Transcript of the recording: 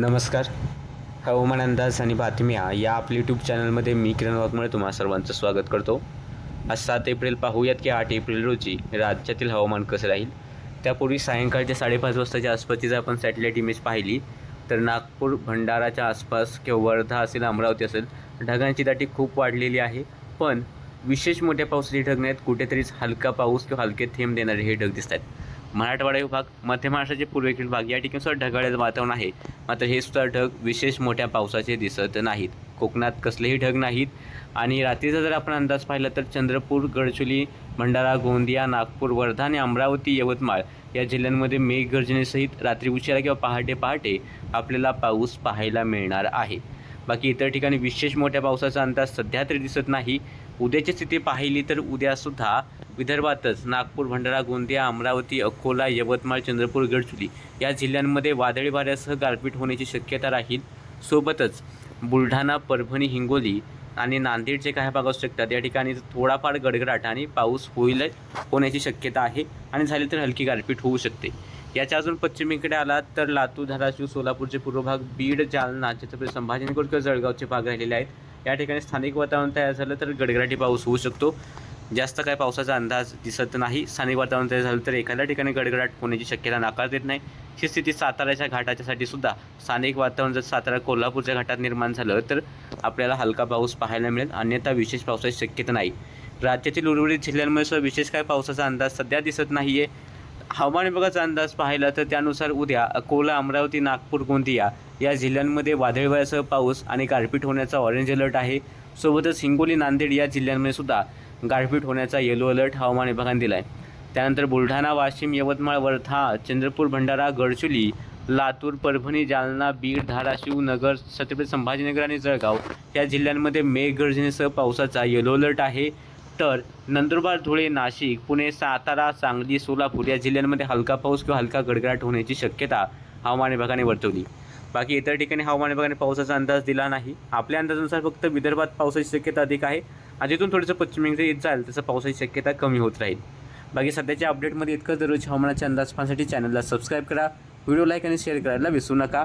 नमस्कार. हवामान अंदाज आणि बातम्या या आपल्या यूट्यूब चॅनलमध्ये मी किरण वाघमळे तुम्हा सर्वांचं स्वागत करतो. आज सात एप्रिल पाहूयात की आठ एप्रिल रोजी राज्यातील हवामान कसं राहील? त्यापूर्वी सायंकाळच्या साडेपाच वाजताच्या आसपासची जर आपण सॅटेलाईट इमेज पाहिली. तर नागपूर भंडाराच्या आसपास किंवा वर्धा असेल अमरावती असेल ढगांची दाटी खूप वाढलेली आहे. पण विशेष मोठ्या पावसाचे ढग नाहीत कुठेतरीच हलका पाऊस किंवा हलके थेंब देणारे हे ढग दिसत आहेत मराठवाडा विभाग मध्य महाराष्ट्राचे पूर्वेकडील भाग या ठिकाणी सुद्धा ढगाळ्याचं वातावरण आहे. मात्र हे सुद्धा ढग विशेष मोठ्या पावसाचे दिसत नाहीत. कोकणात कसलेही ढग नाहीत. आणि रात्रीचा जर आपण अंदाज पाहिला तर चंद्रपूर गडचुली भंडारा गोंदिया नागपूर वर्धा आणि अमरावती यवतमाळ या जिल्ह्यांमध्ये मेघगर्जनेसहित रात्री उशिरा किंवा पहाटे पहाटे आपल्याला पाऊस पाहायला मिळणार आहे. बाकी इतर ठिकाणी विशेष मोठ्या पावसाचा अंदाज सध्या तरी दिसत नाही. उद्याची स्थिती पाहिली तर उद्यासुद्धा विदर्भातच नागपूर भंडारा गोंदिया अमरावती अकोला यवतमाळ चंद्रपूर गडचुली या जिल्ह्यांमध्ये वादळी वाऱ्यासह गारपीट होण्याची शक्यता राहील. सोबतच बुलढाणा परभणी हिंगोली आणि नांदेडचे काही भाग असू शकतात. या ठिकाणी थोडाफार गडगडाट आणि पाऊस होईल होण्याची शक्यता आहे आणि झाली तर हलकी गारपीट होऊ शकते. याच्या अजून पश्चिमेकडे आलात तर लातूर धाराशिव सोलापूरचे पूर्व भाग बीड जालना छत्रपती संभाजीनगर किंवा जळगावचे भाग राहिलेले आहेत. या ठिकाणी स्थानिक वातावरण तयार झालं तर गडगडाटी पाऊस होऊ शकतो. जास्त काय पावसाचा अंदाज दिसत नाही. स्थानिक वातावरण तयार झालं तर एखाद्या ठिकाणी गडगडाट होण्याची शक्यता नाकार देत नाही. ही स्थिती साताऱ्याच्या घाटाच्यासाठी सुद्धा. स्थानिक वातावरण जर सातारा कोल्हापूरच्या घाटात निर्माण झालं तर आपल्याला हलका पाऊस पाहायला मिळेल. अन्यथा विशेष पावसाची शक्यता नाही. राज्यातील उर्वरित जिल्ह्यांमध्ये सुद्धा विशेष काय पावसाचा अंदाज सध्या दिसत नाही आहे हवामान विभागाचा अंदाज पाहिला तर त्यानुसार उद्या अकोला अमरावती नागपूर गोंदिया या जिल्ह्यांमध्ये वादळवाऱ्यासह पाऊस आणि गारपीट होण्याचा ऑरेंज अलर्ट आहे. सोबतच हिंगोली नांदेड या जिल्ह्यांमध्ये सुद्धा गारपीट होण्याचा येलो अलर्ट हवामान विभागाने दिला आहे त्यानंतर बुलढाणा वाशिम यवतमाळ वर्धा चंद्रपूर भंडारा गडचुली लातूर परभणी जालना बीड धाराशिव नगर छत्रपती संभाजीनगर आणि जळगाव या जिल्ह्यांमध्ये मेघगर्जनेसह पावसाचा येलो अलर्ट आहे. तर नंदुरबार धुळे नाशिक पुणे सातारा सांगली सोलापूर या जिल्ह्यांमध्ये हलका पाऊस किंवा हलका गडगडाट होण्याची शक्यता हवामान विभागाने वर्तवली. बाकी इतर ठिकाणी हवामान विभागाने पावसाचा अंदाज दिला नाही. आपल्या अंदाजानुसार फक्त विदर्भात पावसाची शक्यता अधिक आहे. आणि जिथून थोडंसं पश्चिमेकडे येत जाईल तसं पावसाची शक्यता कमी होत राहील. बाकी सध्याच्या अपडेटमध्ये इतकं दररोज हवामानाचे अंदाज पाहण्यासाठी चॅनलला सबस्क्राईब करा. व्हिडिओ लाईक आणि शेअर करायला विसरू नका.